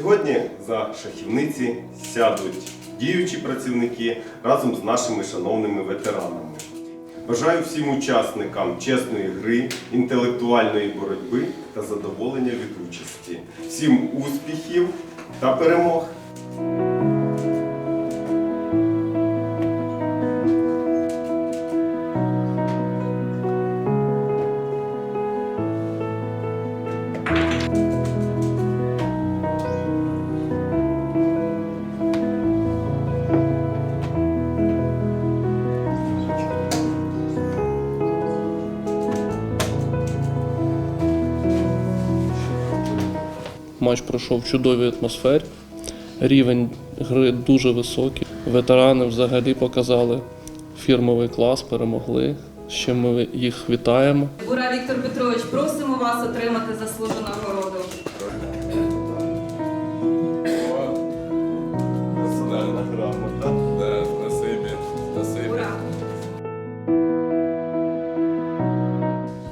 Сьогодні за шахівниці сядуть діючі працівники разом з нашими шановними ветеранами. Бажаю всім учасникам чесної гри, інтелектуальної боротьби та задоволення від участі. Всім успіхів та перемог! Матч пройшов в чудовій атмосфері. Рівень гри дуже високий. Ветерани взагалі показали фірмовий клас, перемогли. Чим ми їх вітаємо. Бура Віктор Петрович, просимо вас отримати заслужену нагороду.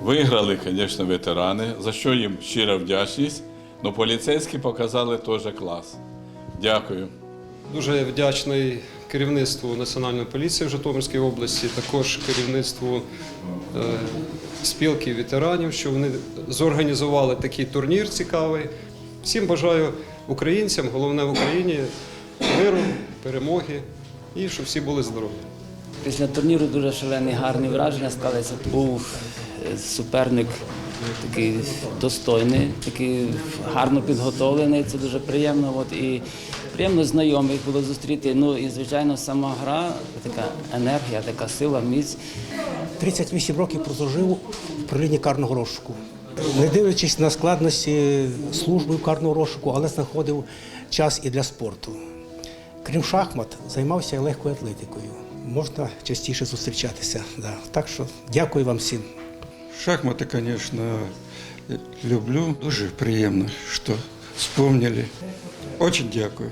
Виграли, звісно, ветерани, за що їм щира вдячність. Ну, поліцейські показали теж клас. Дякую. Дуже вдячний керівництву Національної поліції в Житомирській області, також керівництву е, спілки ветеранів, що вони зорганізували такий турнір цікавий. Всім бажаю українцям, головне в Україні, миру, перемоги і щоб всі були здорові. Після турніру дуже шалені гарні враження склалися. Був е, суперник такий достойний, такий гарно підготовлений. Це дуже приємно. От і приємно знайомих було зустріти. Ну і звичайно, сама гра, така енергія, така сила, міць. 38 років прослужив в управлінні карного розшуку. Не дивлячись на складності служби в карному розшуку, але знаходив час і для спорту. Крім шахмат, займався легкою атлетикою. Можна частіше зустрічатися. Да. Так що дякую вам всім. Шахматы, конечно, люблю. Дуже приємно, що вспомнили. Очень дякую.